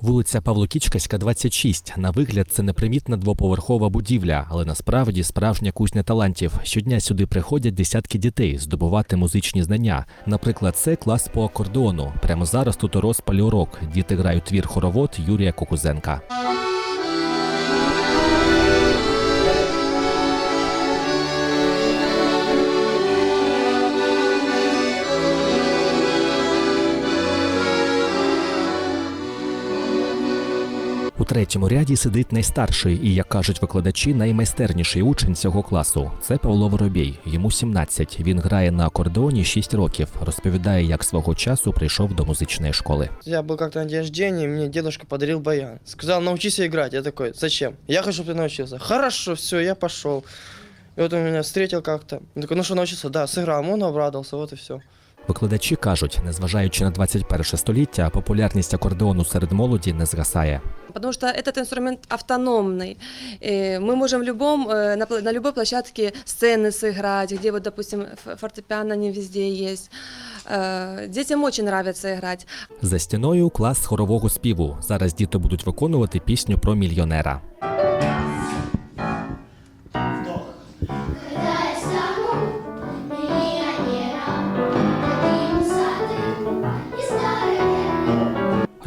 Вулиця Павло-Кічкаська, 26. На вигляд це непримітна двоповерхова будівля, але насправді справжня кузня талантів. Щодня сюди приходять десятки дітей здобувати музичні знання. Наприклад, це клас по акордеону. Прямо зараз тут розпалі урок. Діти грають твір хоровод Юрія Кокузенка. У третьому ряді сидить найстарший і, як кажуть викладачі, наймайстерніший учень цього класу. Це Павло Воробій. Йому 17. Він грає на акордеоні 6 років. Розповідає, як свого часу прийшов до музичної школи. Я был как-то на день рождения, и мне дедушка подарил баян. Сказал, научись играть. Я такой, зачем? Я хочу, чтобы ты научился. Хорошо, все, я пошел. И вот он меня встретил как-то. Он такой, ну что, научился? Да, сыграл. Он обрадовался, вот и все. Викладачі кажуть, незважаючи на 21 століття, популярність акордеону серед молоді не згасає. Потому что этот инструмент автономный. Э, Мы можем в любом, э, на, пла- на любой площадке сцены сыграть, где вот, допустим, ф- фортепиано не везде есть. Э, Детям очень нравится играть. За стіною клас хорового співу. Зараз діти будуть виконувати пісню про мільйонера.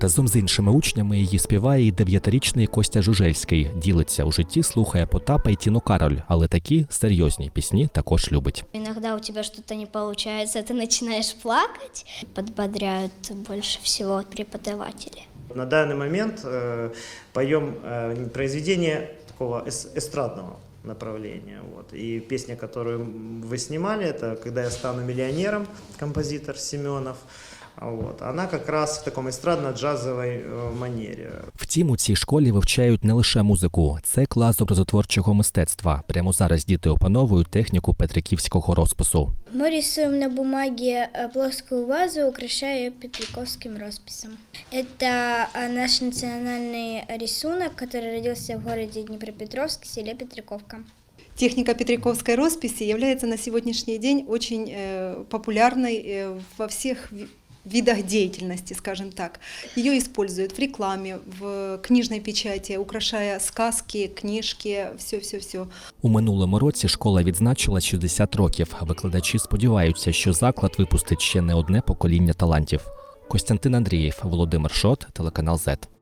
Разом з іншими учнями її співає і дев'ятирічний Костя Жужельський. Ділиться у житті, слухає Потапа і Тіну Кароль, але такі серйозні пісні також любить. Иногда у тебя что-то не получается, ты начинаешь плакать. Подбодряют больше всего преподаватели. На данный момент э, поем э, произведение такого эс- эстрадного направления. Вот. И песня, которую вы снимали, это «Когда я стану миллионером», композитор Семенов. А Вот. Она как раз в таком эстрадно-джазовой э, манере. Втім, у цій школі вивчають не лише музику, це клас образотворчого мистецтва. Прямо зараз діти опановують техніку петриківського розпису. Мы рисуем на бумаге э, плоскую вазу, украшая ее петриковским росписом. Это э, наш национальный рисунок, который родился в городе Днепропетровск, в селе Петриковка. Техника петриковской росписи является на сегодняшний день очень э, популярной э, во всех ви- видах деятельности, скажем так. Ее используют в рекламе, в книжной печати, украшая сказки, книжки, все-все-все. У минулому році школа відзначила 60 років. Викладачі сподіваються, що заклад випустить ще не одне покоління талантів. Костянтин Андрієв, Володимир Шот, телеканал ЗЕТ.